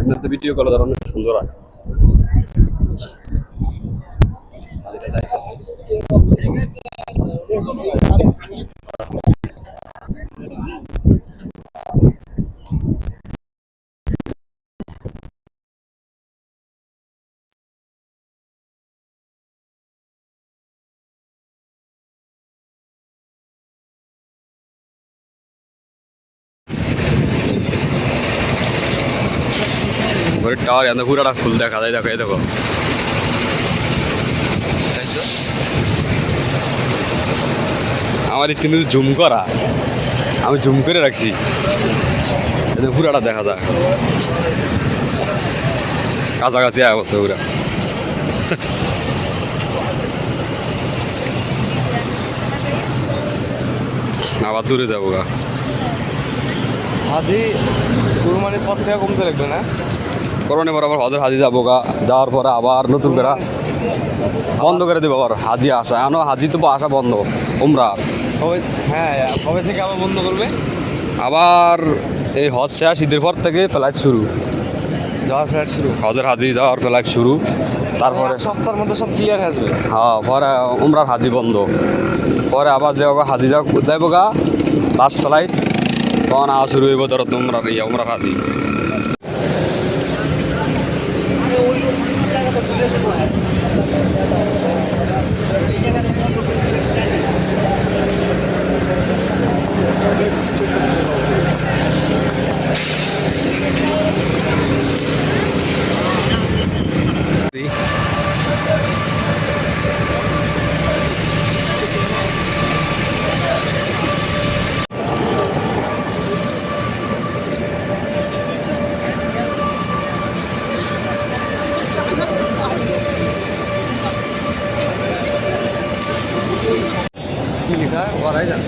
এমনিতে ভিডিও কলে তার অনেক সুন্দর হয়। ঘরের টাওয়ার এত পুরাটা ফুল দেখা যায় দেখো এই দেখো। আমার স্ক্রিনে জুম করা। আমি জুম করে রাখছি। এতে পুরাটা দেখা যায়। কাছাকাছি অবস্থা পুরা আবার দূরে যাব গা। হাজি কুরবানির পর থেকে কমতে লাগবে না? করোনা পর আবার হজের হাজি যাব গা। যাওয়ার পরে আবার নতুন করে বন্ধ করে দেবো আবার হাজি আসা। এখনও হাজি তো আসা বন্ধ উমরা। হ্যাঁ কবে থেকে আবার বন্ধ করবে? আবার এই হজ শেষ ঈদের পর থেকে ফ্লাইট শুরু। যাওয়ার ফ্লাইট শুরু? হজের হাজি যাওয়ার ফ্লাইট শুরু। তারপরে সপ্তাহের মধ্যে সব ক্লিয়ার হয়ে যাবে। হ্যাঁ পরে উমরার হাজি বন্ধ। পরে আবার যে হাজি যাও যাইব গা। লাস্ট ফ্লাইট তখন আওয়া শুরু হইব ধরো তোমরা ইয়া উমরার হাজি। লেখা বলাই যান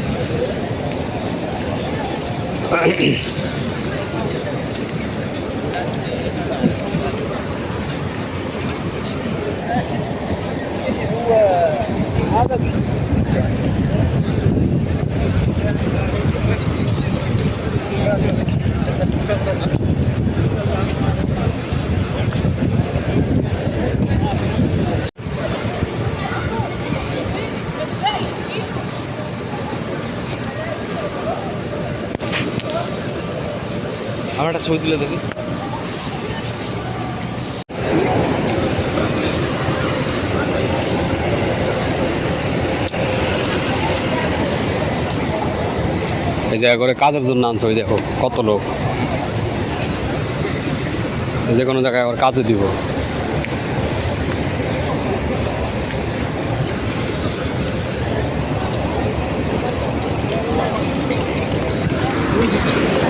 আমার একটা ছবি তুলে দেখি এই জায়গা করে কাজের জন্য আনছে, ওই দেখো, কত লোক যে কোনো জায়গায় আবার কাজে দিব Thank you.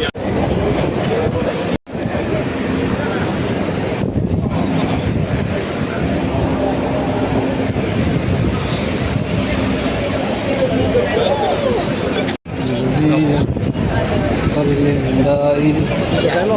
Yeah. কেন